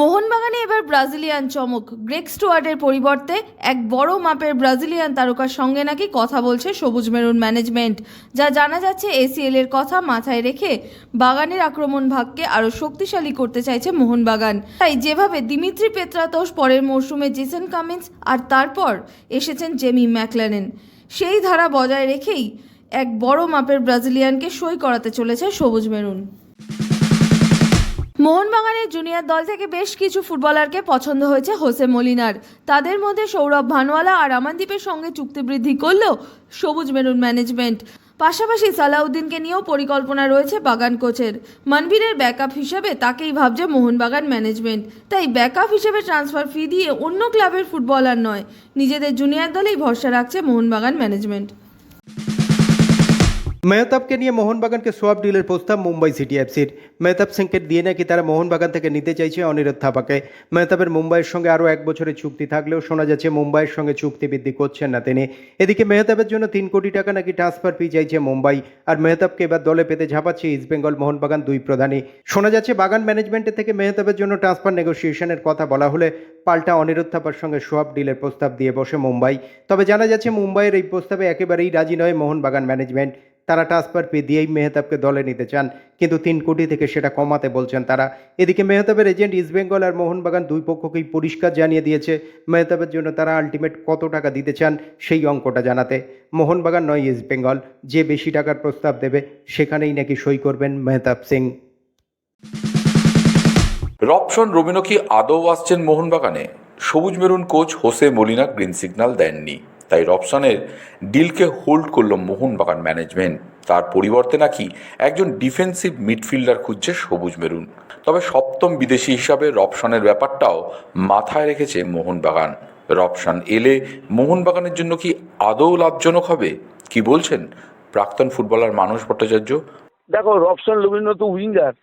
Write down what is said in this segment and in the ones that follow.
মোহনবাগানে এবার ব্রাজিলিয়ান চমক। গ্রেক স্টুয়ার্ডের পরিবর্তে এক বড় মাপের ব্রাজিলিয়ান তারকার সঙ্গে নাকি কথা বলছে সবুজ মেরুন ম্যানেজমেন্ট, যা জানা যাচ্ছে এসিএল এর কথা মাথায় রেখে বাগানের আক্রমণ ভাগকে আরও শক্তিশালী করতে চাইছে মোহনবাগান। তাই যেভাবে দিমিত্রি পেত্রাতোষ পরের মরশুমে জেসন কামিন্স আর তারপর এসেছেন জেমি ম্যাকলেনেন, সেই ধারা বজায় রেখেই এক বড় মাপের ব্রাজিলিয়ানকে সই করাতে চলেছে সবুজ মেরুন। মোহনবাগানের জুনিয়র দল থেকে বেশ কিছু ফুটবলারকে পছন্দ হয়েছে হোসে মলিনার। তাদের মধ্যে সৌরভ ভানওয়ালা আর আমানদীপের সঙ্গে চুক্তি বৃদ্ধি করলেও সবুজ মেরুন ম্যানেজমেন্ট পাশাপাশি সালাউদ্দিনকে নিয়েও পরিকল্পনা রয়েছে বাগান কোচের। মনবীরের ব্যাকআপ হিসেবে তাকেই ভাবছে মোহনবাগান ম্যানেজমেন্ট তাই ব্যাকআপ হিসেবে ট্রান্সফার ফি দিয়ে অন্য ক্লাবের ফুটবলার নয়। নিজেদের জুনিয়র দলেই ভরসা রাখছে মোহনবাগান ম্যানেজমেন্ট মেহতাবকে নিয়ে মোহনবাগানকে সোয়াব ডিলের প্রস্তাব মুম্বাই সিটি এফসির। মেহতাব সিংকে দিয়ে নাকি তারা মোহনবাগান থেকে নিতে চাইছে অনিরুদ্ধ থাপাকে। মেহতাবের মুম্বাইয়ের সঙ্গে আরও এক বছরের চুক্তি থাকলেও শোনা যাচ্ছে মুম্বাইয়ের সঙ্গে চুক্তি বৃদ্ধি করছেন না তিনি। এদিকে মেহতাবের জন্য তিন কোটি টাকা নাকি ট্রান্সফার ফি চাইছে মুম্বাই। আর মেহতাবকে এবার দলে পেতে ঝাঁপাচ্ছে ইস্টবেঙ্গল মোহনবাগান দুই প্রধানই। শোনা যাচ্ছে বাগান ম্যানেজমেন্টের থেকে মেহতাবের জন্য ট্রান্সফার নেগোসিয়েশনের কথা বলা হলে পাল্টা অনিরুদ্ধ থাপার সঙ্গে সোয়াব ডিলের প্রস্তাব দিয়ে বসে মুম্বাই। তবে জানা যাচ্ছে মুম্বাইয়ের এই প্রস্তাবে একেবারেই রাজি নয় মোহনবাগান ম্যানেজমেন্ট তারা ট্রান্সফার ফি দিয়েই মেহতাবকে দলে নিতে চান। কিন্তু তিন কোটি থেকে সেটা কমাতে বলছেন তারা। এদিকে মেহতাবের এজেন্ট ইস্টবেঙ্গল আর মোহনবাগান দুই পক্ষকেই পরিষ্কার জানিয়ে দিয়েছে, মেহতাবের জন্য তারা আলটিমেট কত টাকা দিতে চান সেই অঙ্কটা জানাতে। মোহনবাগান নয় ইস্টবেঙ্গল যে বেশি টাকার প্রস্তাব দেবে সেখানেই নাকি সই করবেন মেহতাব সিং। রপশন রবিনো কি আদৌ আসছেন মোহনবাগানে? সবুজ maroon coach Jose Molina green signal দেননি। তাই রপশনের ডিলকে হোল্ড করল মোহনবাগান ম্যানেজমেন্ট। তার পরিবর্তে নাকি একজন ডিফেন্সিভ মিডফিল্ডার খুঁজছে সবুজ মেরুন। তবে সপ্তম বিদেশি হিসাবে রপশনের ব্যাপারটাও মাথায় রেখেছে মোহনবাগান। রপশন এলে মোহনবাগানের জন্য কি আদৌ লাভজনক হবে? কি বলছেন প্রাক্তন ফুটবলার মানস ভট্টাচার্য? দেখো রবসন রবীন্দ্র তো উইঙ্গার।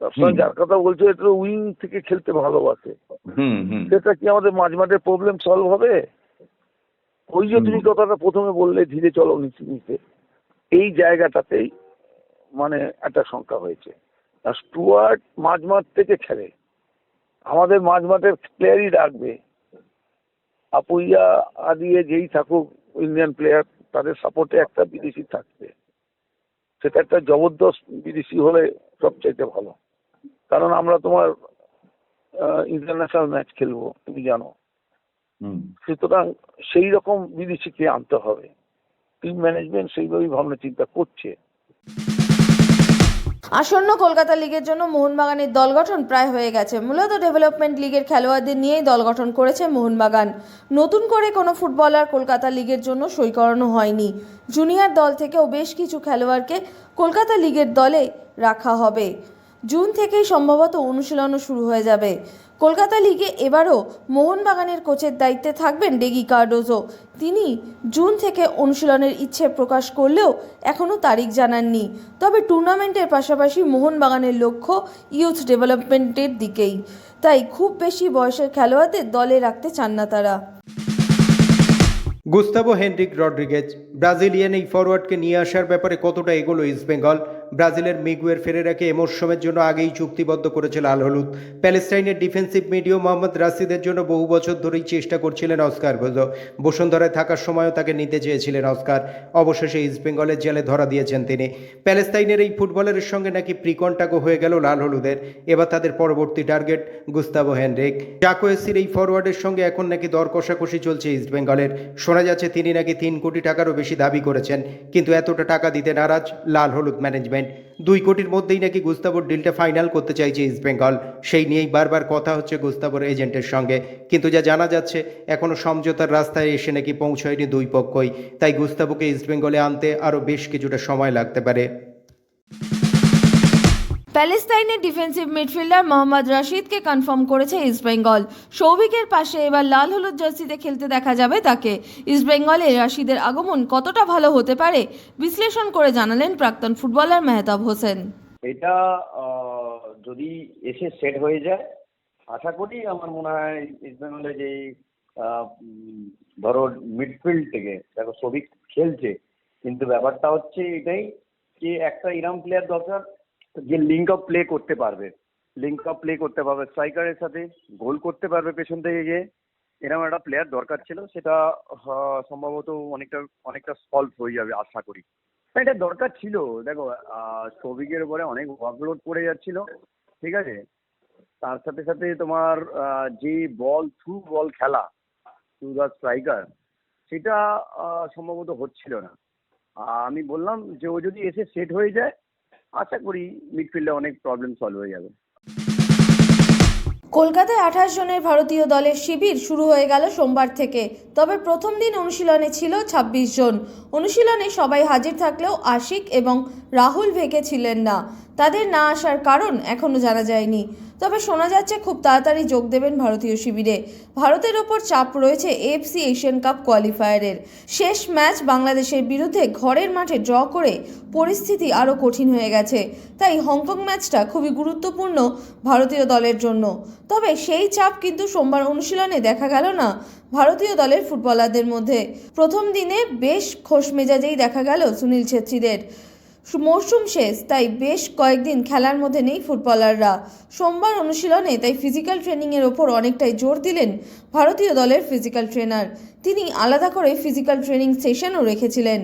রবসন হুম। যার কথা বলছো এটা উইং থেকে খেলতে ভালোবাসে। সেটা কি আমাদের মাঝ মাঠের প্রবলেম সলভ হবে? ওই যে তুমি কথাটা প্রথমে বললে ধীরে চলো নিচে নিচে। এই জায়গাটাতেই মানে একটা সংখ্যা হয়েছে। আর স্টুয়ার্ট মাঝ মাঠ থেকে খেলে। আমাদের মাঝ মাঠের প্লেয়ারই রাখবে। আপুইয়া আদিয়ে যেই থাকুক ইন্ডিয়ান প্লেয়ার তাদের সাপোর্টে একটা বিদেশি থাকবে। সেটা একটা জবরদস্ত বিদেশি হলে সবচাইতে ভালো। কারণ আমরা তোমার ইন্টারন্যাশনাল ম্যাচ খেলব তুমি জানো। সুতরাং সেই রকম বিদেশিকে আনতে হবে। টিম ম্যানেজমেন্ট সেইভাবেই ভাবনা চিন্তা করছে। আসন্ন কলকাতা লিগের জন্য মোহনবাগানের দল গঠন প্রায় হয়ে গেছে। মূলত ডেভেলপমেন্ট লিগের খেলোয়াড়দের নিয়েই দল গঠন করেছে মোহনবাগান। নতুন করে কোনো ফুটবলার কলকাতা লিগের জন্য সই করানো হয়নি। জুনিয়র দল থেকেও বেশ কিছু খেলোয়াড়কে কলকাতা লিগের দলে রাখা হবে। জুন থেকেই সম্ভবত অনুশীলনও শুরু হয়ে যাবে। কলকাতা লিগে এবারও মোহনবাগানের কোচের দায়িত্বে থাকবেন ডেগি কার্ডোজো। তিনি জুন থেকে অনুশীলনের ইচ্ছে প্রকাশ করলেও এখনও তারিখ জানাননি। তবে টুর্নামেন্টের পাশাপাশি মোহনবাগানের লক্ষ্য ইউথ ডেভেলপমেন্টের দিকেই। তাই খুব বেশি বয়সের খেলোয়াড়দের দলে রাখতে চান না তারা। গুস্তাবো হেনরিক রড্রিগেজ, ব্রাজিলিয়ান এই ফরওয়ার্ডকে নিয়ে আসার ব্যাপারে কতটা এগোলো ইস্টবেঙ্গল? ব্রাজিলের মিগুয়ের ফেরেরাকে এ মরশুমের জন্য আগেই চুক্তিবদ্ধ করেছে লাল হলুদ। প্যালেস্টাইনের ডিফেন্সিভ মিডিও মোহাম্মদ রাসিদের জন্য বহু বছর ধরেই চেষ্টা করছিলেন অস্কার। বসুন্ধরায় থাকার সময়ও তাকে নিতে চেয়েছিলেন অস্কার। অবশেষে ইস্টবেঙ্গলের জেলে ধরা দিয়েছেন তিনি। প্যালেস্তাইনের এই ফুটবলারের সঙ্গে নাকি প্রিকন্টাকও হয়ে গেল লাল হলুদের। এবার তাদের পরবর্তী টার্গেট গুস্তাভো হেনরিক। জাকোয়েসির এই ফরওয়ার্ডের সঙ্গে এখন নাকি দর কষাকষি চলছে ইস্টবেঙ্গলের শোনা যাচ্ছে তিনি নাকি তিন কোটি টাকারও বেশি দাবি করেছেন। কিন্তু এতটা টাকা দিতে নারাজ লাল হলুদ ম্যানেজমেন্ট। দুই কোটির মধ্যেই নাকি গুস্তাবোর ডিলটা ফাইনাল করতে চাইছে ইস্টবেঙ্গল সেই নিয়েই বারবার কথা হচ্ছে গুস্তাবোর এজেন্টের সঙ্গে। কিন্তু যা জানা যাচ্ছে এখনও সমঝোতার রাস্তায় এসে নাকি পৌঁছয়নি দুই পক্ষই। তাই গুস্তাবোকে ইস্টবেঙ্গলে আনতে আরও বেশ কিছুটা সময় লাগতে পারে। প্যালেস্তাইনের ডিফেন্সিভ মিডফিল্ডার মোহাম্মদ রাশিদকে কনফার্ম করেছে ইস্টবেঙ্গল সৌভিকের পাশে এবার লাল হলুদ জার্সিতে খেলতে দেখা যাবে তাকে। ইস্টবেঙ্গলে রাশিদের আগমন কতটা ভালো হতে পারে বিশ্লেষণ করে জানালেন প্রাক্তন ফুটবলার মেহতাব হোসেন। এটা যদি এসে সেট হয়ে যায়, আশা করি আমার মনে হয় ইস্টবেঙ্গলে যে ধরো মিডফিল্ড থেকে, দেখো সবিক খেলছে, কিন্তু ব্যাপারটা হচ্ছে এটাই যে একটা ইরাম প্লেয়ার দরকার যে লিঙ্ক আপ প্লে করতে পারবে। লিঙ্ক আপ প্লে করতে পারবে স্ট্রাইকারের সাথে গোল করতে পারবে পেছন থেকে গিয়ে। এরকম একটা প্লেয়ার দরকার ছিল, সেটা সম্ভবত অনেকটা অনেকটা সলভ হয়ে যাবে আশা করি। এটা দরকার ছিল। দেখো সৌভিকের উপরে অনেক ওয়ার্কলোড পড়ে যাচ্ছিল, ঠিক আছে? তার সাথে সাথে তোমার যে বল থ্রু বল খেলা থ্রু দ্য স্ট্রাইকার সেটা সম্ভবত হচ্ছিল না। আমি বললাম যে ও যদি এসে সেট হয়ে যায় আশা করি মিডফিল্ডে অনেক প্রবলেম সলভ হয়ে যাবে। কলকাতায় আঠাশ জনের ভারতীয় দলের শিবির শুরু হয়ে গেল সোমবার থেকে। তবে প্রথম দিন অনুশীলনে ছিল ২৬ জন। অনুশীলনে সবাই হাজির থাকলেও আশিক এবং রাহুল ভেকে ছিলেন না। তাদের না আসার কারণ এখনও জানা যায়নি। তবে শোনা যাচ্ছে খুব তাড়াতাড়ি যোগ দেবেন ভারতীয় শিবিরে। ভারতের ওপর চাপ রয়েছে এফসি এশিয়ান কাপ কোয়ালিফায়ারের শেষ ম্যাচ বাংলাদেশের বিরুদ্ধে ঘরের মাঠে ড্র করে পরিস্থিতি আরও কঠিন হয়ে গেছে। তাই হংকং ম্যাচটা খুবই গুরুত্বপূর্ণ ভারতীয় দলের জন্য। তবে সেই চাপ কিন্তু সোমবার অনুশীলনে দেখা গেল না ভারতীয় দলের ফুটবলারদের মধ্যে। প্রথম দিনে বেশ খোশ মেজাজেই দেখা গেল সুনীল ছেত্রীদের। মরশুম শেষ, তাই বেশ কয়েকদিন খেলার মধ্যে নেই ফুটবলাররা। সোমবার অনুশীলনে তাই ফিজিক্যাল ট্রেনিংয়ের ওপর অনেকটাই জোর দিলেন ভারতীয় দলের ফিজিক্যাল ট্রেনার তিনি আলাদা করে ফিজিক্যাল ট্রেনিং সেশনও রেখেছিলেন।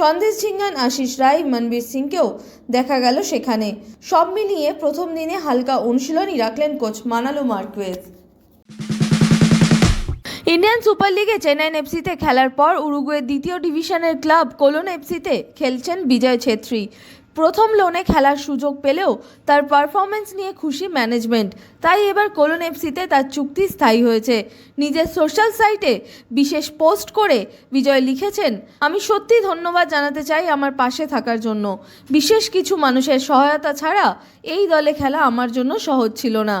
সন্দেশ ঝিঙ্গান, আশিস রায়, মনবীর সিংকেও দেখা গেল সেখানে। সব মিলিয়ে প্রথম দিনে হালকা অনুশীলনই রাখলেন coach Manolo Marquez. Indian super লিগে চেন্নাইন এফসিতে খেলার পর উরুগুয়ের দ্বিতীয় ডিভিশনের ক্লাব কোলন এফসিতে খেলছেন বিজয় ছেত্রী। প্রথম লোনে খেলার সুযোগ পেলেও তার পারফরমেন্স নিয়ে খুশি ম্যানেজমেন্ট তাই এবার কোলন এফসিতে তার চুক্তি স্থায়ী হয়েছে। নিজের সোশ্যাল সাইটে বিশেষ পোস্ট করে বিজয় লিখেছেন, আমি সত্যি ধন্যবাদ জানাতে চাই আমার পাশে থাকার জন্য। বিশেষ কিছু মানুষের সহায়তা ছাড়া এই দলে খেলা আমার জন্য সহজ ছিল না।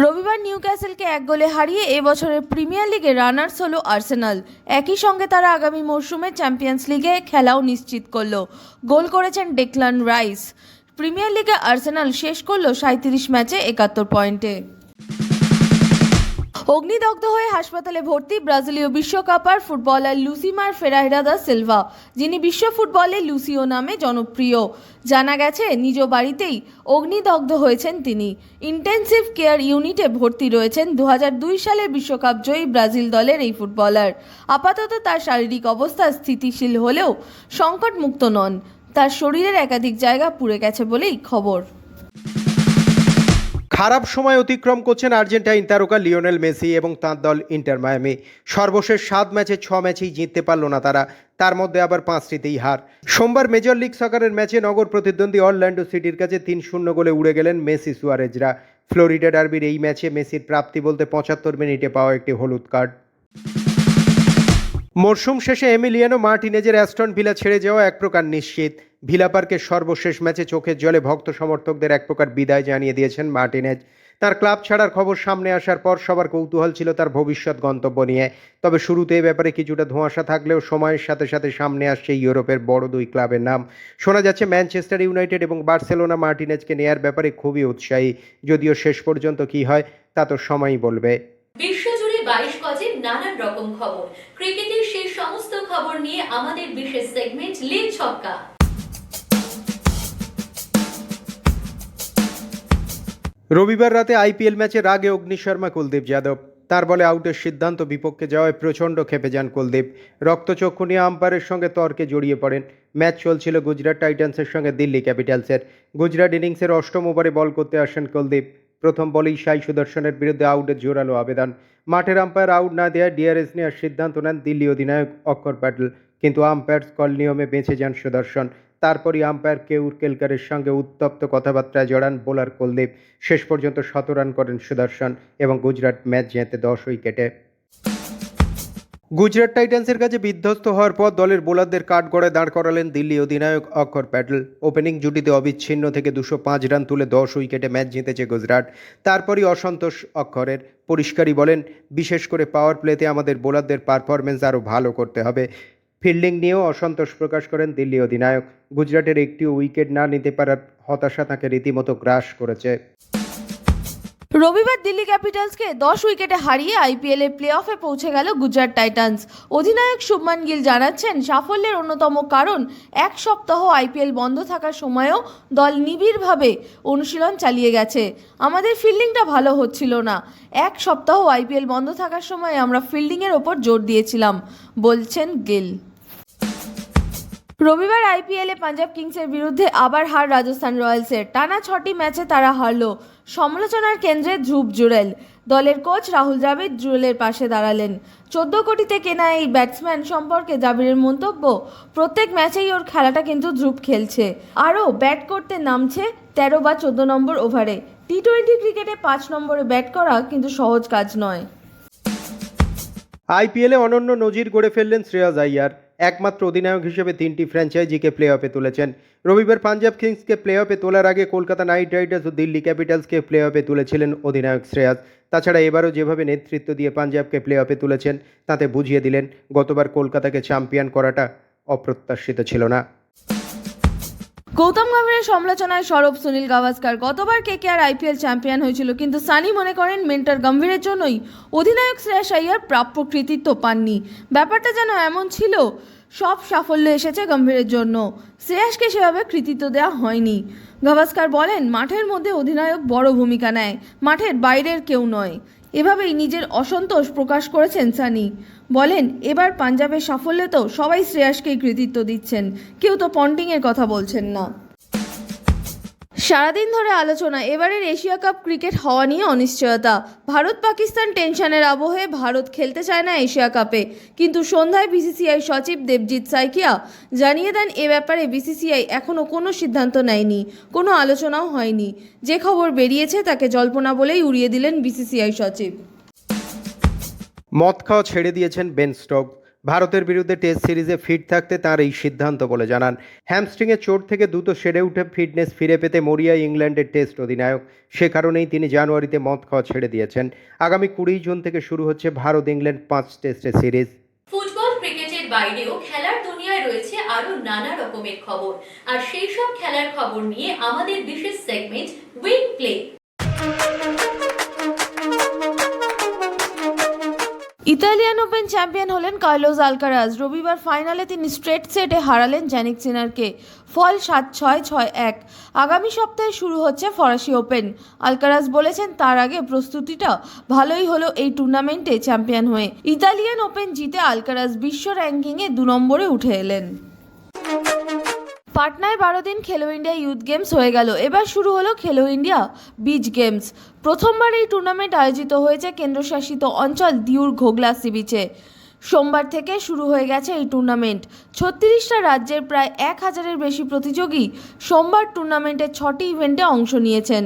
রবিবার নিউ ক্যাসেলকে এক গোলে হারিয়ে এবছরের প্রিমিয়ার লিগে রানার্স হলো আর্সেনাল। একই সঙ্গে তারা আগামী মরশুমে চ্যাম্পিয়ন্স লিগে খেলাও নিশ্চিত করল। গোল করেছেন ডেকলান রাইস। প্রিমিয়ার লিগে আর্সেনাল শেষ করল সাঁত্রিশ ম্যাচে একাত্তর পয়েন্টে। অগ্নিদগ্ধ হয়ে হাসপাতালে ভর্তি ব্রাজিলীয় বিশ্বকাপার ফুটবলার লুসিমার ফেরাইরা দা সিলভা, যিনি বিশ্ব ফুটবলে লুসিও নামে জনপ্রিয়। জানা গেছে, নিজ বাড়িতেই অগ্নিদগ্ধ হয়েছেন তিনি। ইন্টেনসিভ কেয়ার ইউনিটে ভর্তি রয়েছেন দু সালের বিশ্বকাপ জয়ী ব্রাজিল দলের এই ফুটবলার। আপাতত তার শারীরিক অবস্থা স্থিতিশীল হলেও সংকটমুক্ত নন। তার শরীরের একাধিক জায়গা পুড়ে গেছে বলেই খবর। খারাপ সময় অতিক্রম করছেন আর্জেন্টাইন তারকা লিওনেল মেসি এবং তাঁর দল ইন্টার মায়ামি। সর্বশেষ সাত ম্যাচে ছ ম্যাচেই জিততে পারল না তারা। তার মধ্যে আবার পাঁচটিতেই হার। সোমবার মেজর লিগ সকারের ম্যাচে নগর প্রতিদ্বন্দ্বী অরল্যান্ডো সিটির কাছে তিন শূন্য গোলে উড়ে গেলেন মেসি সুয়ারেজরা। ফ্লোরিডা ডার্বির এই ম্যাচে মেসির প্রাপ্তি বলতে পঁচাত্তর মিনিটে পাওয়া একটি হলুদ কার্ড। মরশুম শেষে এমিলিয়ানো মার্টিনেজের অ্যাস্টন ভিলা ছেড়ে যাওয়া এক প্রকার নিশ্চিত। ভিলা পার্কের সর্বশেষ ম্যাচে চোখের জলে ভক্ত সমর্থকদের এক প্রকার বিদায় জানিয়ে দিয়েছেন মার্টিনেজ। তার ক্লাব ছাড়ার খবর সামনে আসার পর সবার কৌতূহল ছিল তার ভবিষ্যৎ গন্তব্য নিয়ে। তবে শুরুতে এ ব্যাপারে কিছুটা ধোঁয়াশা থাকলেও সময়ের সাথে সাথে সামনে আসছে ইউরোপের বড় দুই ক্লাবের নাম। শোনা যাচ্ছে ম্যানচেস্টার ইউনাইটেড এবং বার্সেলোনা মার্টিনেজকে নেয়ার ব্যাপারে খুবই উৎসাহী। যদিও শেষ পর্যন্ত কি হয়, তা তো সময়ই বলবে। বাইশ নানান রকম খবর। ক্রিকেটের সেই সমস্ত খবর নিয়ে আমাদের বিশেষ সেগমেন্ট ছক্কা। রবিবার রাতে আইপিএল ম্যাচে রাগে অগ্নিশর্মা কুলদীপ যাদব। তার বলে আউটের সিদ্ধান্ত বিপক্ষে যাওয়ায় প্রচণ্ড খেপে যান কুলদীপ। রক্তচক্ষু নিয়ে আম্পায়ারের সঙ্গে তর্কে জড়িয়ে পড়েন। ম্যাচ চলছিল গুজরাট টাইটান্সের সঙ্গে দিল্লি ক্যাপিটালসের। গুজরাট ইনিংসের অষ্টম ওভারে বল করতে আসেন কুলদীপ। প্রথম বলেই সাই সুদর্শনের বিরুদ্ধে আউটের জোরালো আবেদন। মাঠের আম্পায়ার আউট না দেওয়ায় ডিআরএস নেওয়ার সিদ্ধান্ত নেন দিল্লি অধিনায়ক অক্ষর প্যাটেল। কিন্তু আম্পায়ার কল নিয়মে বেঁচে যান সুদর্শন। তারপরই আম্পায়ার কেউর কেলকারের সঙ্গে উত্তপ্ত কথাবার্তায় জড়ান বোলার কুলদীপ। শেষ পর্যন্ত শত রান করেন সুদর্শন এবং গুজরাট ম্যাচ জেতে দশ উইকেটে। গুজরাট টাইটান্সের কাছে বিধ্বস্ত হওয়ার পর দলের বোলারদের কাঠগড়ে দাঁড় করালেন দিল্লি অধিনায়ক অক্ষর প্যাটেল। ওপেনিং জুটিতে অবিচ্ছিন্ন থেকে দুশো পাঁচ রান তুলে দশ উইকেটে ম্যাচ জিতেছে গুজরাট। তারপরই অসন্তোষ অক্ষরের। পরিষ্কারই বলেন, বিশেষ করে পাওয়ার প্লেতে আমাদের বোলারদের পারফরমেন্স আরও ভালো করতে হবে। ফিল্ডিং নিয়েও অসন্তোষ প্রকাশ করেন দিল্লি অধিনায়ক। গুজরাটের একটি উইকেট না নিতে পারার হতাশা তাকে রীতিমতো গ্রাস করেছে। রবিবার দিল্লি ক্যাপিটালসকে দশ উইকেটে হারিয়ে আইপিএলে প্লে অফে পৌঁছে গেল গুজরাট টাইটান্স। অধিনায়ক শুভমান গিল জানাচ্ছেন, সাফল্যের অন্যতম কারণ, এক সপ্তাহ আইপিএল বন্ধ থাকার সময়েও দল নিবিড়ভাবে অনুশীলন চালিয়ে গেছে। আমাদের ফিল্ডিংটা ভালো হচ্ছিল না। এক সপ্তাহ আইপিএল বন্ধ থাকার সময় আমরা ফিল্ডিংয়ের ওপর জোর দিয়েছিলাম, বলছেন গিল। রবিবার আইপিএলে পাঞ্জাব কিংসের বিরুদ্ধে আবার হার রাজস্থান রয়্যালসের। টানা ছটি ম্যাচে তারা হারল। সমালোচনার কেন্দ্রে ধ্রুব জুরেল দলের কোচ রাহুল দ্রাবিড় জুরেলের পাশে দাঁড়ালেন। চোদ্দ কোটিতে কেনা এই ব্যাটসম্যান সম্পর্কে দ্রাবিড়ের মন্তব্য, প্রত্যেক ম্যাচেই ওর খেলাটা কিন্তু ধ্রুব খেলছে। আরও, ব্যাট করতে নামছে তেরো বা চোদ্দ নম্বর ওভারে। টি টোয়েন্টি ক্রিকেটে পাঁচ নম্বরে ব্যাট করা কিন্তু সহজ কাজ নয়। আইপিএলে অনন্য নজির গড়ে ফেললেন শ্রেয়াস আইয়ার একমাত্র অধিনায়ক হিসেবে তিনটি ফ্র্যাঞ্চাইজিকে প্লে অফে তুলেছেন। রবিবার পাঞ্জাব কিংসকে প্লে অফে তোলার আগে কলকাতা নাইট রাইডার্স ও দিল্লি ক্যাপিটালসকে প্লে অফে তুলেছিলেন অধিনায়ক শ্রেয়াস। তাছাড়া এবারও যেভাবে নেতৃত্ব দিয়ে পাঞ্জাবকে প্লে অফে তুলেছেন, তাতে বুঝিয়ে দিলেন, গতবার কলকাতাকে চ্যাম্পিয়ন করাটা অপ্রত্যাশিত ছিল না। গৌতম গম্ভীরের সমালোচনায় সরব সুনীল গাভাস্কার গতবার কেকেআর আইপিএল চ্যাম্পিয়ন হয়েছিল, কিন্তু সানি মনে করেন মেন্টার গম্ভীরের জন্যই অধিনায়ক শ্রেয়াস আইয়ার প্রাপ্য কৃতিত্ব পাননি। ব্যাপারটা যেন এমন ছিল, সব সাফল্য এসেছে গম্ভীরের জন্য। শ্রেয়াসকে সেভাবে কৃতিত্ব দেওয়া হয়নি। গাভাস্কার বলেন, মাঠের মধ্যে অধিনায়ক বড় ভূমিকা নেয়, মাঠের বাইরের কেউ নয়। এভাবেই নিজের অসন্তোষ প্রকাশ করেছেন সানি। বলেন, এবার পাঞ্জাবের সাফল্যে তো সবাই শ্রেয়াসকেই কৃতিত্ব দিচ্ছেন। কেউ তো পন্টিংয়ের কথা বলছেন না। সারাদিন ধরে আলোচনা। এবারের এশিয়া কাপ ক্রিকেট হওয়া নিয়ে অনিশ্চয়তা। ভারত পাকিস্তান টেনশনের আবহে ভারত খেলতে চায় না এশিয়া কাপে। কিন্তু সন্ধ্যায় বিসিসিআই সচিব দেবজিৎ সাইকিয়া জানিয়ে দেন, এ ব্যাপারে বিসিসিআই এখনও কোনো সিদ্ধান্ত নেয়নি, কোনো আলোচনাও হয়নি। যে খবর বেরিয়েছে তাকে জল্পনা বলেই উড়িয়ে দিলেন বিসিসিআই সচিব। মদ খাওয়া ছেড়ে দিয়েছেন বেন স্টোক ভারতের বিরুদ্ধে টেস্ট সিরিজে ফিট থাকতে তার এই সিদ্ধান্ত বলে জানান। হ্যামস্ট্রিংয়ের চোট থেকে দ্রুত সেরে উঠে ফিটনেস ফিরে পেতে মরিয়া, ইংল্যান্ডের টেস্ট অধিনায়ক। সে কারণেই তিনি জানুয়ারিতে মদ খাওয়া ছেড়ে দিয়েছেন। আগামী কুড়ি জুন থেকে শুরু হচ্ছে ভারত ইংল্যান্ড পাঁচ টেস্টের সিরিজ। ফুটবল, ক্রিকেটের বাইরেও খেলার দুনিয়ায় রয়েছে আরও নানা রকমের খবর। আর সেই সব খেলার খবর নিয়ে আমাদের বিশেষ segment play Italian Open champion হলেন কার্লোস আলকারাজ রবিবার ফাইনালে তিনি স্ট্রেট সেটে হারালেন জ্যানিক সিনারকে। ফল সাত ছয় ছয় এক। আগামী সপ্তাহে শুরু হচ্ছে ফরাসি ওপেন। আলকারাজ বলেছেন, তার আগে প্রস্তুতিটা ভালোই হলো এই টুর্নামেন্টে চ্যাম্পিয়ন হয়ে। ইতালিয়ান ওপেন জিতে আলকারাজ বিশ্ব র্যাঙ্কিংয়ে দু নম্বরে উঠে এলেন। পাটনায় বারো দিন খেলো ইন্ডিয়া ইউথ গেমস হয়ে গেল। এবার শুরু হলো খেলো ইন্ডিয়া বিচ গেমস। প্রথমবার এই টুর্নামেন্ট আয়োজিত হয়েছে কেন্দ্রশাসিত অঞ্চল দিউর ঘোগলা সি বিচে সোমবার থেকে শুরু হয়ে গেছে এই টুর্নামেন্ট ছত্রিশটা রাজ্যের প্রায় এক হাজারের বেশি প্রতিযোগী সোমবার টুর্নামেন্টের ছটি ইভেন্টে অংশ নিয়েছেন।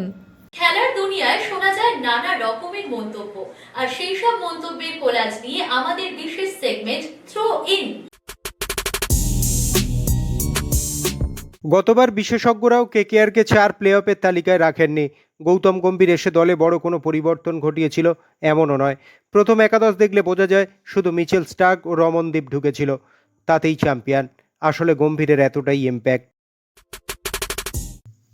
খেলার দুনিয়ায় শোনা যায় নানা রকমের মন্তব্য। আর সেই সব মন্তব্যের কোলাজ নিয়ে আমাদের বিশেষ সেগমেন্ট থ্রো ইন গতবার বিশেষজ্ঞরাও কেকেআরকে চার প্লে অফের তালিকায় রাখেননি। গৌতম গম্ভীর এসে দলে বড় কোনো পরিবর্তন ঘটিয়েছিল এমনও নয়। প্রথম একাদশ দেখলে বোঝা যায় শুধু মিচেল স্টার্ক ও রমনদীপ ঢুকেছিল। তাতেই চ্যাম্পিয়ন। আসলে গম্ভীরের এতটাই ইম্প্যাক্ট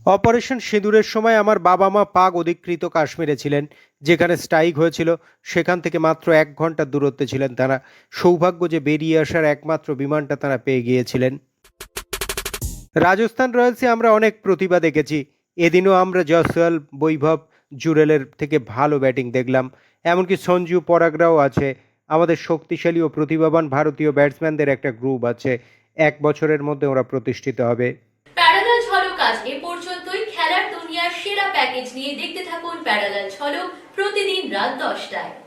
অপারেশন সিঁদুরের সময় আমার বাবা মা পাক অধিকৃত কাশ্মীরে ছিলেন। যেখানে স্ট্রাইক হয়েছিল, সেখান থেকে মাত্র এক ঘণ্টার দূরত্বে ছিলেন তারা। সৌভাগ্য যে বেরিয়ে আসার একমাত্র বিমানটা তারা পেয়ে গিয়েছিলেন। রাজস্থান রয়্যালসে আমরা অনেক প্রতিভা দেখেছি। এদিনও আমরা জয়সওয়াল, বৈভব, জুরেলের থেকে ভালো ব্যাটিং দেখলাম। এমনকি সঞ্জু পরাগরাও আছে। আমাদের শক্তিশালী ও প্রতিভাবান ভারতীয় ব্যাটসম্যানদের একটা গ্রুপ আছে। এক বছরের মধ্যে ওরা প্রতিষ্ঠিত হবে। প্যারালাল ঝলক আজ এ পর্যন্তই। খেলার দুনিয়ার সেরা প্যাকেজ নিয়ে দেখতে থাকুন প্যারালাল ঝলক প্রতিদিন রাত দশটায়।